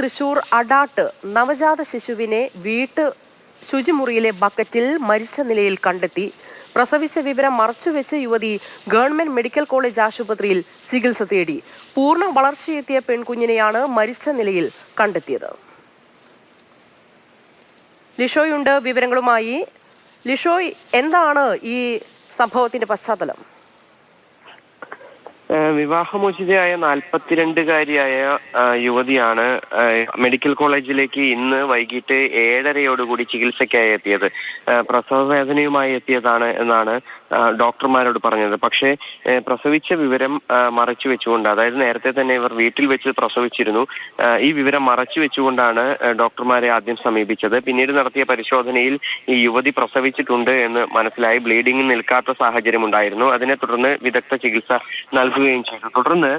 തൃശൂർ അടാട്ട് നവജാത ശിശുവിനെ വീട്ട് ശുചിമുറിയിലെ ബക്കറ്റിൽ മരിച്ച നിലയിൽ കണ്ടെത്തി. പ്രസവിച്ച വിവരം മറച്ചുവെച്ച് യുവതി ഗവൺമെന്റ് മെഡിക്കൽ കോളേജ് ആശുപത്രിയിൽ ചികിത്സ തേടി. പൂർണ വളർച്ചയെത്തിയ പെൺകുഞ്ഞിനെയാണ് മരിച്ച നിലയിൽ കണ്ടെത്തിയത്. ലിഷോയുണ്ട് വിവരങ്ങളുമായി. ലിഷോയ് എന്താണ് ഈ സംഭവത്തിന്റെ പശ്ചാത്തലം? വിവാഹമോചിതയായ നാൽപ്പത്തിരണ്ടുകാരിയായ യുവതിയാണ് മെഡിക്കൽ കോളേജിലേക്ക് ഇന്ന് വൈകിട്ട് ഏഴരയോടുകൂടി ചികിത്സയ്ക്കായി എത്തിയത്. പ്രസവ വേദനയുമായി എത്തിയതാണ് എന്നാണ് ഡോക്ടർമാരോട് പറഞ്ഞത്. പക്ഷേ പ്രസവിച്ച വിവരം മറച്ചു വെച്ചുകൊണ്ട് അതായത് നേരത്തെ തന്നെ ഇവർ വീട്ടിൽ വെച്ച് പ്രസവിച്ചിരുന്നു. ഈ വിവരം മറച്ചു വെച്ചുകൊണ്ടാണ് ഡോക്ടർമാരെ ആദ്യം സമീപിച്ചത്. പിന്നീട് നടത്തിയ പരിശോധനയിൽ ഈ യുവതി പ്രസവിച്ചിട്ടുണ്ട് എന്ന് മനസ്സിലായി. ബ്ലീഡിംഗ് നിൽക്കാത്ത സാഹചര്യം ഉണ്ടായിരുന്നു അതിനെ തുടർന്ന് വിദഗ്ധ ചികിത്സ നൽകുകയും ചെയ്തു. തുടർന്ന്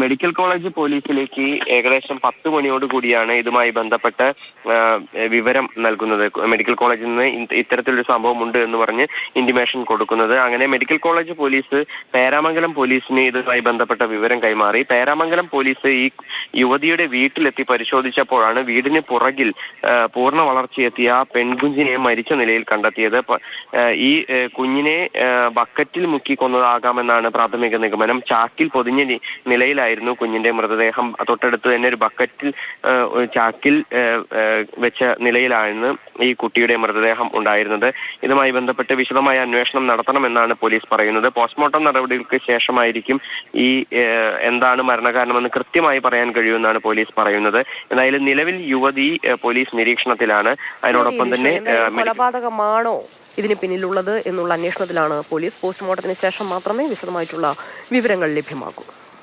മെഡിക്കൽ കോളേജ് പോലീസിലേക്ക് ഏകദേശം പത്ത് മണിയോട് കൂടിയാണ് ഇതുമായി ബന്ധപ്പെട്ട് വിവരം നൽകുന്നത്. മെഡിക്കൽ കോളേജിൽ നിന്ന് ഇത്തരത്തിലൊരു സംഭവം ഉണ്ട് എന്ന് പറഞ്ഞ് ഇന്റിമേഷൻ കൊടുക്കുന്നത്. അങ്ങനെ മെഡിക്കൽ കോളേജ് പോലീസ് പേരാമംഗലം പോലീസിന് ഇതുമായി ബന്ധപ്പെട്ട വിവരം കൈമാറി. പേരാമംഗലം പോലീസ് ഈ യുവതിയുടെ വീട്ടിലെത്തി പരിശോധിച്ചപ്പോഴാണ് വീടിന് പുറകിൽ പൂർണ വളർച്ചയെത്തിയ പെൺകുഞ്ഞിനെ മരിച്ച നിലയിൽ കണ്ടെത്തിയത്. ഈ കുഞ്ഞിനെ ബക്കറ്റിൽ മുക്കി കൊന്നതാകാമെന്നാണ് പ്രാഥമിക നിഗമനം. ചാക്കിൽ പൊതിഞ്ഞ നിലയിലായിരുന്നു കുഞ്ഞിന്റെ മൃതദേഹം. തൊട്ടടുത്ത് തന്നെ ഒരു ബക്കറ്റിൽ ചാക്കിൽ വെച്ച നിലയിലായിരുന്നു ഈ കുട്ടിയുടെ മൃതദേഹം ഉണ്ടായിരുന്നത്. ഇതുമായി ബന്ധപ്പെട്ട് വിശദമായ അന്വേഷണം നടത്തണമെന്നാണ് പോലീസ് പറയുന്നത്. പോസ്റ്റ്മോർട്ടം നടപടികൾക്ക് ശേഷമായിരിക്കും ഈ എന്താണ് മരണകാരണമെന്ന് കൃത്യമായി പറയാൻ കഴിയുമെന്നാണ് പോലീസ് പറയുന്നത്. എന്തായാലും നിലവിൽ യുവതി പോലീസ് നിരീക്ഷണത്തിലാണ്. അതിനോടൊപ്പം തന്നെ കൊലപാതകമാണോ? ഇതിന് പിന്നിലുള്ളത് എന്നുള്ള അന്വേഷണത്തിലാണ് പോലീസ് പോസ്റ്റ്മോർട്ടത്തിന് ശേഷം മാത്രമേ വിശദമായിട്ടുള്ള വിവരങ്ങൾ ലഭ്യമാകൂ.